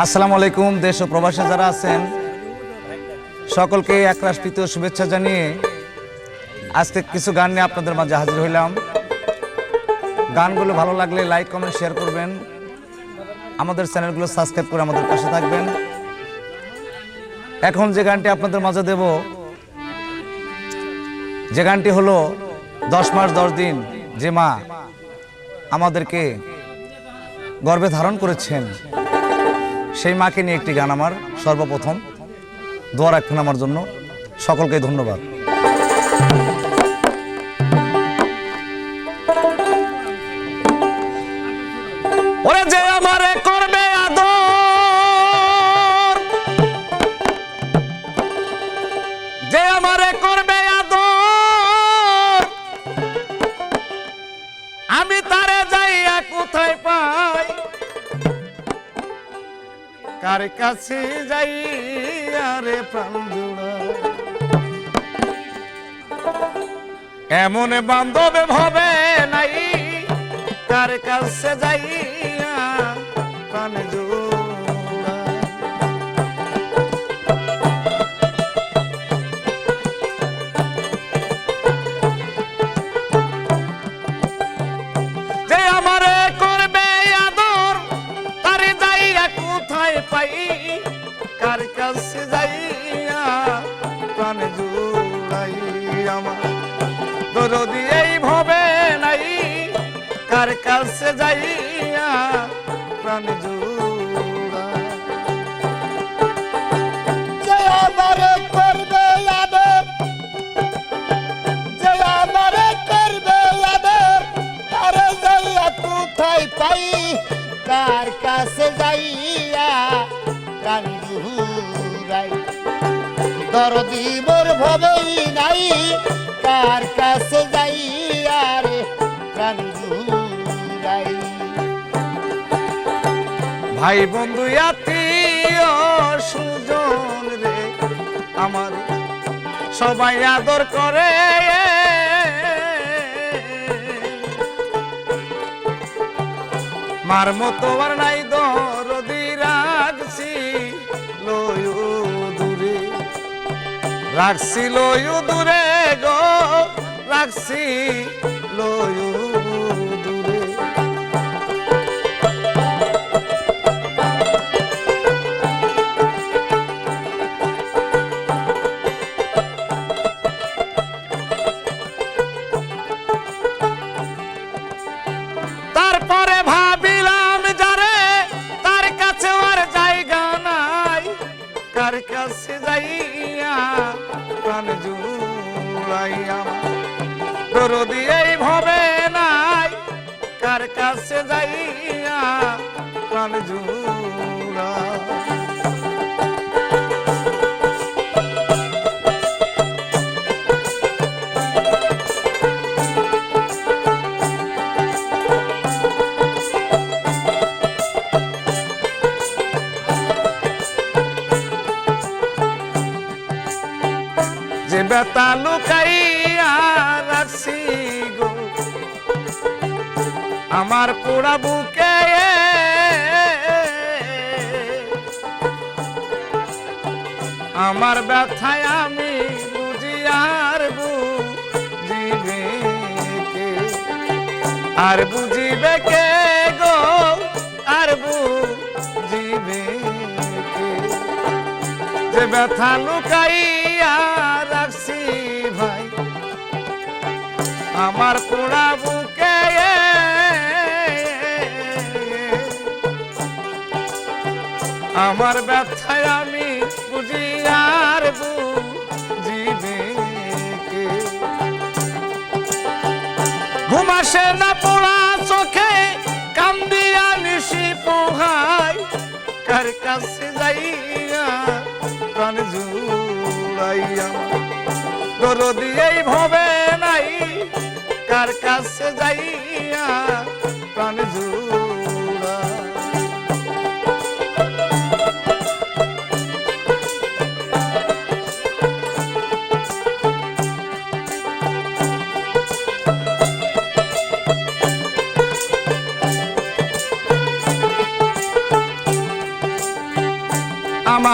আসসালামু আলাইকুম, দেশ ও প্রবাসে যারা আছেন, সকলকে একরাশ প্রীতীয় শুভেচ্ছা জানিয়ে আজকে কিছু গান নিয়ে আপনাদের মাঝে হাজির হইলাম। গানগুলো ভালো লাগলে লাইক, কমেন্ট, শেয়ার করবেন। আমাদের চ্যানেলগুলো সাবস্ক্রাইব করে আমাদের পাশে থাকবেন। এখন যে গানটি আপনাদের মাঝে দেব, যে গানটি হলো, দশ মাস দশ দিন, যে মা আমাদেরকে গর্ভে ধারণ করেছেন। সেই মাকে নিয়ে একটি গান আমার সর্বপ্রথম। দোয়া রাখবেন আমার জন্য। সকলকে ধন্যবাদ। ওরে যে আমারে করবে আদর, যে আমারে করবে কার কাছে যাই আরে প্রাণ? এমন বান্ধবে ভাবে নাই কার কাছে যাই প্রাণ জোড়ায়? কোথায় পাই, কার কাছে যাইয়া প্রাণ জুড়াই আমার? দরদি এই ভবে নাই, কার কাছে যাইয়া প্রাণ জুড়াই? যে আমারে করবে আদর যে আমারে করবে আদর। আরে যাইয়া কোথায় পাই, কার কাছে যাইয়া দরদি মোর ভবেই নাই। কার কাছে যাইয়া রে কান ঘুরাই ভাই বন্ধু আত্মীয় সুজন রে, আমার সবাই আদর করে। মার মতো আর নাই রাখছি লয়ু দূরে গো রাখছি লয়ু তারপরে ভাবিলাম যারে, তার কাছে আর জায়গা নাই, কার কাছে যাইয়া প্রাণ জুড়াইয়া। দরদি এই ভবে নাই কার কাছে যাইয়া প্রাণ জুড়া বেতা লুকাইয়া রাখছি গো। আমার পোড়া বুকে আমার ব্যথায় আমি বুঝি আর বুঝিবে আর বুঝিবে কে গো? আর বুঝিবে যে ব্যথা লুকাইয়া আমার পোড়া বুকে আমার ব্যথায় আমি বুঝি আর ঘুমাসে না পোড়া চোখে, কান্দিয়া নিশি পোহাই। কার কাছে যাইয়া প্রাণ জুড়াইয়া। দরদি এই ভবে কার কাছে যাইয়া প্রাণ জুড়া?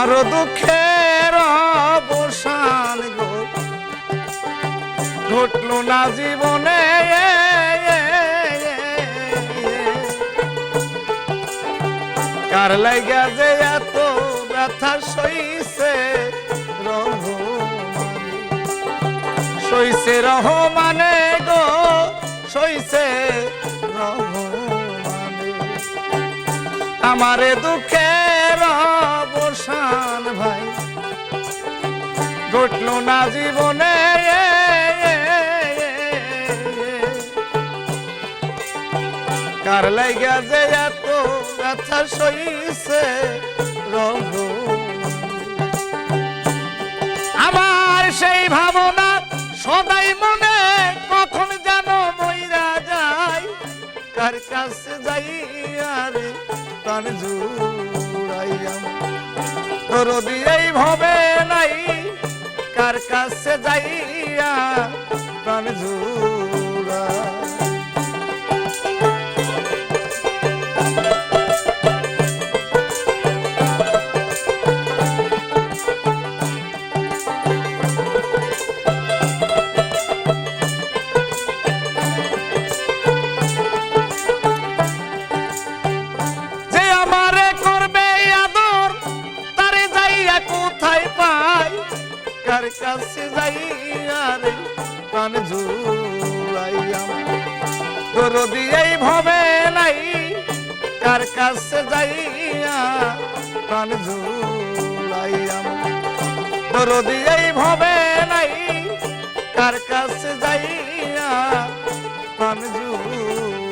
তোর দুঃখের ঘটল না জীবনে কার লাগা যে এত ব্যথা সইছে সইছে রহমানে গো, সইছে আমারে দুঃখের অবসান ভাই, ঘটল না জীবনে কার লাইগা যে এত ব্যথা সইছে রঘ? আমার সেই ভাবনা সদাই মনে কখন যেন মইরা যায়। কার কাছে যাই আরে প্রাণ জুড়াইয়াম তোর দিয়েই ভবে নাই, কার কাছে যাইয়া প্রাণ জুড়া কাছে যাইয়া রে, প্রাণ জুড়াইয়াম তোর দিয়েই ভবে নাই, কার কাছে যাইয়া প্রাণ জুড়াইয়াম তোর দিয়েই ভবে নাই, কার কাছে যাইয়া প্রাণ জুড়াইয়াম